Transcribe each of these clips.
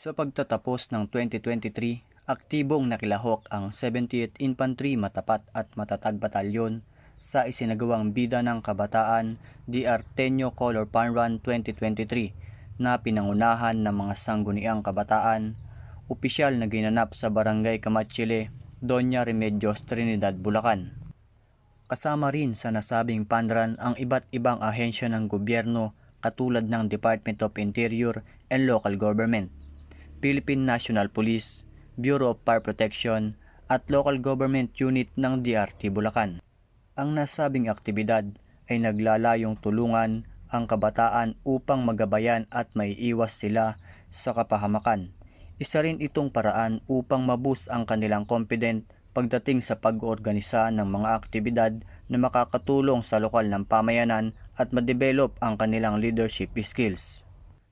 Sa pagtatapos ng 2023, aktibong nakilahok ang 78th Infantry Matapat at Matatag Batalyon sa isinagawang Bida ng Kabataan DR Tenyo Color Fun Run 2023 na pinangunahan ng mga sangguniang kabataan, opisyal na ginanap sa Barangay Kamachile, Doña Remedios, Trinidad, Bulacan. Kasama rin sa nasabing panran ang iba't ibang ahensya ng gobyerno katulad ng Department of Interior and Local Government, Philippine National Police, Bureau of Fire Protection at Local Government Unit ng DRT Bulacan. Ang nasabing aktibidad ay naglalayong tulungan ang kabataan upang magabayan at maiiwas sila sa kapahamakan. Isa rin itong paraan upang mabus ang kanilang confident pagdating sa pag-oorganisa ng mga aktibidad na makakatulong sa lokal ng pamayanan at ma-develop ang kanilang leadership skills.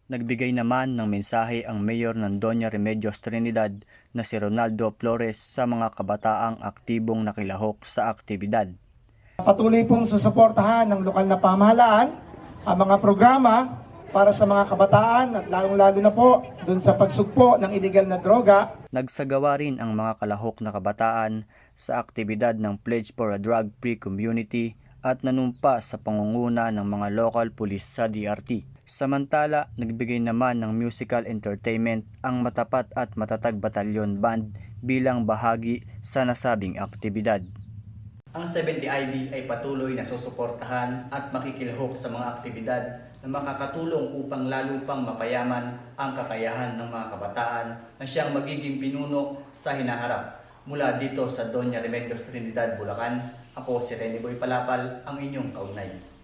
Nagbigay naman ng mensahe ang mayor ng Doña Remedios Trinidad na si Ronaldo Flores sa mga kabataang aktibong nakilahok sa aktibidad. Patuloy pong susuportahan ng lokal na pamahalaan ang mga programa para sa mga kabataan at lalong-lalo na po dun sa pagsugpo ng illegal na droga Nagsagawa rin ang mga kalahok na kabataan sa aktibidad ng Pledge for a Drug-Free Community at nanumpa sa pangunguna ng mga local police sa DRT. Samantala, nagbigay naman ng musical entertainment ang Matapat at Matatag Batalyon Band bilang bahagi sa nasabing aktibidad. Ang 70IB ay patuloy na susuportahan at makikilahok sa mga aktibidad na makakatulong upang lalo pang mapayaman ang kakayahan ng mga kabataan na siyang magiging pinuno sa hinaharap. Mula dito sa Doña Remedios Trinidad, Bulacan, ako si Rene Boy Palapal, ang inyong kaunay.